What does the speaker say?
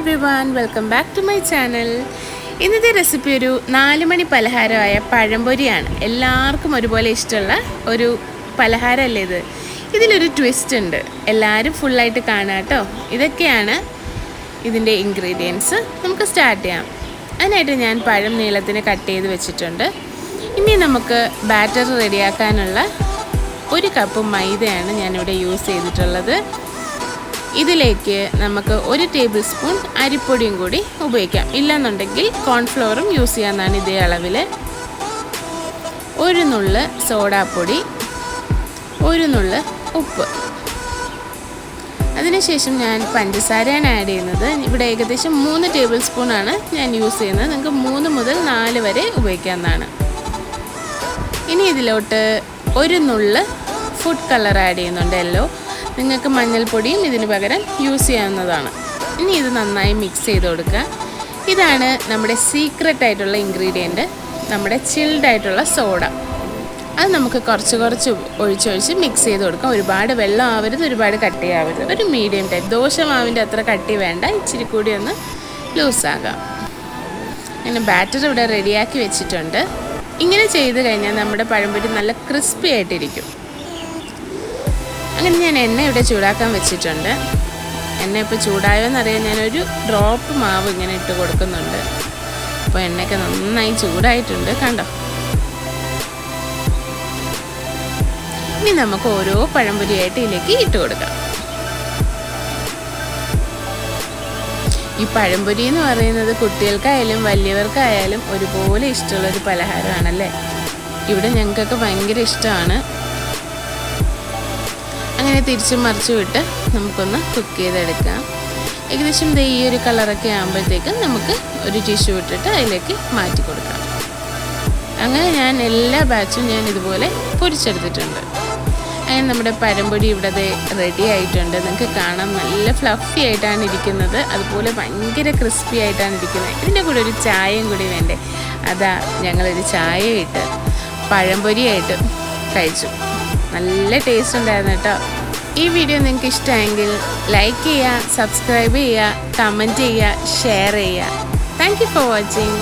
Every one welcome back to my channel ഇന്നത്തെ recipe ഒരു നാല് മണി പലഹാരമായ പഴംപൊരിയാണ്. എല്ലാവർക്കും ഒരുപോലെ ഇഷ്ടമുള്ള ഒരു പലഹാരമല്ലേ ഇത്? ഇതിലൊരു ട്വിസ്റ്റ് ഉണ്ട്. എല്ലാവരും ഫുള്ളായിട്ട് കാണാം കേട്ടോ. ഇതൊക്കെയാണ് ഇതിന്റെ ഇൻഗ്രീഡിയൻസ് നമുക്ക് സ്റ്റാർട്ട് ചെയ്യാം. അതിനായിട്ട് ഞാൻ പഴം നീളത്തിന് കട്ട് ചെയ്ത് വെച്ചിട്ടുണ്ട്. ഇനി നമുക്ക് ബാറ്റർ റെഡിയാക്കാനുള്ള ഒരു കപ്പ് മൈദയാണ് ഞാനിവിടെ യൂസ് ചെയ്തിട്ടുള്ളത്. ഇതിലേക്ക് നമുക്ക് ഒരു ടേബിൾ സ്പൂൺ അരിപ്പൊടിയും കൂടി ഉപയോഗിക്കാം. ഇല്ലെന്നുണ്ടെങ്കിൽ കോൺഫ്ലവറും യൂസ് ചെയ്യാമെന്നാണ് ഇതേ അളവിൽ. ഒരു നുള്ള് സോഡാപ്പൊടി ഒരു നുള്ള് ഉപ്പ്. അതിനുശേഷം ഞാൻ പഞ്ചസാരയാണ് ആഡ് ചെയ്യുന്നത്. ഇവിടെ ഏകദേശം മൂന്ന് ടേബിൾ സ്പൂണാണ് ഞാൻ യൂസ് ചെയ്യുന്നത്. നിങ്ങൾക്ക് മൂന്ന് മുതൽ നാല് വരെ ഉപയോഗിക്കാവുന്നതാണ്. ഇനി ഇതിലോട്ട് ഒരു നുള്ള് ഫുഡ് കളർ ആഡ് ചെയ്യുന്നുണ്ട് യെല്ലോ. നിങ്ങൾക്ക് മഞ്ഞൾപ്പൊടിയും ഇതിന് പകരം യൂസ് ചെയ്യാവുന്നതാണ്. ഇനി ഇത് നന്നായി മിക്സ് ചെയ്ത് കൊടുക്കുക. ഇതാണ് നമ്മുടെ സീക്രട്ട് ആയിട്ടുള്ള ഇൻഗ്രീഡിയന്റ് നമ്മുടെ ചിൽഡ് ആയിട്ടുള്ള സോഡ അത് നമുക്ക് കുറച്ച് കുറച്ച് ഒഴിച്ചൊഴിച്ച് മിക്സ് ചെയ്ത് കൊടുക്കാം. ഒരുപാട് വെള്ളം ആവരുത് ഒരുപാട് കട്ടി ആവരുത്. ഒരു മീഡിയം ടൈപ്പ് ദോശമാവിന്റെ അത്ര കട്ടി വേണ്ട. ഇച്ചിരി കൂടി ഒന്ന് ലൂസാകാം അങ്ങനെ ബാറ്റർ ഇവിടെ റെഡിയാക്കി വെച്ചിട്ടുണ്ട്. ഇങ്ങനെ ചെയ്ത് കഴിഞ്ഞാൽ നമ്മുടെ പഴംപൊരി നല്ല ക്രിസ്പി ആയിട്ടിരിക്കും. അങ്ങനെ ഞാൻ എണ്ണ ഇവിടെ ചൂടാക്കാൻ വെച്ചിട്ടുണ്ട്. എണ്ണ ഇപ്പോൾ ചൂടായോ എന്നറിയാൻ ഞാനൊരു ഡ്രോപ്പ് മാവ് ഇങ്ങനെ ഇട്ട് കൊടുക്കുന്നുണ്ട്. അപ്പോൾ എണ്ണയൊക്കെ നന്നായി ചൂടായിട്ടുണ്ട് കണ്ടോ? ഇനി നമുക്ക് ഓരോ പഴംപൊരിയായിട്ട് ഇതിലേക്ക് ഇട്ട് കൊടുക്കാം. ഈ പഴംപൊരി എന്ന് പറയുന്നത് കുട്ടികൾക്കായാലും വലിയവർക്കായാലും ഒരുപോലെ ഇഷ്ടമുള്ളൊരു പലഹാരമാണല്ലേ? ഇവിടെ ഞങ്ങൾക്കൊക്കെ ഭയങ്കര ഇഷ്ടമാണ്. അങ്ങനെ തിരിച്ചും മറിച്ച് വിട്ട് നമുക്കൊന്ന് കുക്ക് ചെയ്തെടുക്കാം. ഏകദേശം ദേ ഈ ഒരു കളറൊക്കെ ആകുമ്പോഴത്തേക്കും നമുക്ക് ഒരു ടിഷ്യൂ ഇട്ടിട്ട് അതിലേക്ക് മാറ്റി കൊടുക്കാം. അങ്ങനെ ഞാൻ എല്ലാ ബാച്ചും ഞാൻ ഇതുപോലെ പൊരിച്ചെടുത്തിട്ടുണ്ട്. അങ്ങനെ നമ്മുടെ പരമ്പൊടി ഇവിടെ റെഡി ആയിട്ടുണ്ട്. നിങ്ങൾക്ക് കാണാൻ നല്ല ഫ്ലഫി ആയിട്ടാണ് ഇരിക്കുന്നത്. അതുപോലെ ഭയങ്കര ക്രിസ്പി ആയിട്ടാണ് ഇരിക്കുന്നത്. ഇതിന്റെ കൂടെ ഒരു ചായയും കൂടി വേണ്ടേ? അതാ ഞങ്ങളൊരു ചായ ഇട്ട് പഴംപൊരിയായിട്ട് കഴിച്ചു. നല്ല ടേസ്റ്റ് ഉണ്ടായിരുന്നു കേട്ടോ. ഈ വീഡിയോ നിങ്ങൾക്ക് ഇഷ്ടമായെങ്കിൽ ലൈക്ക് ചെയ്യുക സബ്സ്ക്രൈബ് ചെയ്യുക കമന്റ് ചെയ്യുക ഷെയർ ചെയ്യുക. Thank you for watching